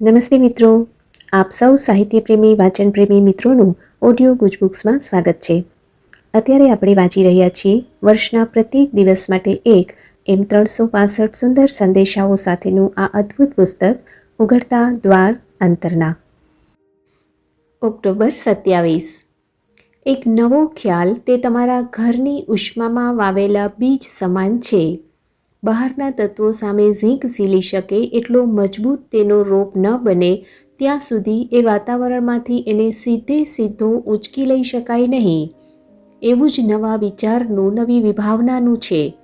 નમસ્તે મિત્રો. આપ સૌ સાહિત્યપ્રેમી, વાચનપ્રેમી મિત્રોનું ઓડિયો ગુજબુક્સમાં સ્વાગત છે. અત્યારે આપણે વાંચી રહ્યા છીએ વર્ષના પ્રત્યેક દિવસ માટે એક એમ ત્રણસો પાસઠ સુંદર સંદેશાઓ સાથેનું આ અદ્ભુત પુસ્તક, ઉઘડતા દ્વાર અંતરના. ઓક્ટોબર સત્યાવીસ. એક નવો ખ્યાલ તે તમારા ઘરની ઉષ્મામાં વાવેલા બીજ સમાન છે. બહારના તત્વો સામે ઝીંક ઝીલી શકે એટલો મજબૂત તેનો રોપ ન બને, ત્યાં સુધી એ વાતાવરણમાંથી એને સીધે સીધો ઉંચકી લઈ શકાય નહીં. એવું જ નવા વિચારનું, નવી વિભાવનાનું છે.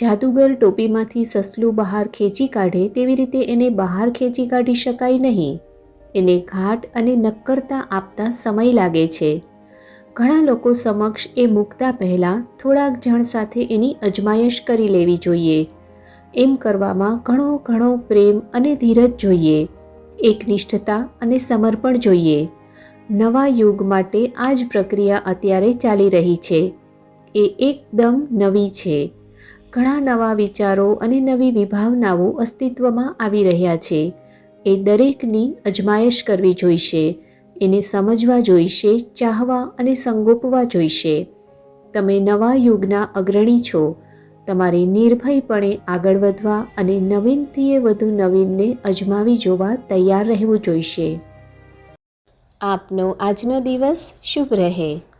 જાદુગર ટોપીમાંથી સસલું બહાર ખેંચી કાઢે તેવી રીતે એને બહાર ખેંચી કાઢી શકાય નહીં. એને ઘાટ અને નક્કરતા આપતા સમય લાગે છે. ઘણા લોકો સમક્ષ એ મૂકતા પહેલાં થોડાક જણ સાથે એની અજમાયશ કરી લેવી જોઈએ. એમ કરવામાં ઘણો ઘણો પ્રેમ અને ધીરજ જોઈએ. એકનિષ્ઠતા અને સમર્પણ જોઈએ. નવા યુગ માટે આ જ પ્રક્રિયા અત્યારે ચાલી રહી છે. એ એકદમ નવી છે. ઘણા નવા વિચારો અને નવી વિભાવનાઓ અસ્તિત્વમાં આવી રહ્યા છે. એ દરેકની અજમાયશ કરવી જોઈશે. એને સમજવા જોઈશે, ચાહવા અને સંગોપવા જોઈશે. તમે નવા યુગના અગ્રણી છો. તમારે નિર્ભયપણે આગળ વધવા અને નવીનથીએ વધુ નવીનને અજમાવી જોવા તૈયાર રહેવું જોઈશે. આપનો આજનો દિવસ શુભ રહે.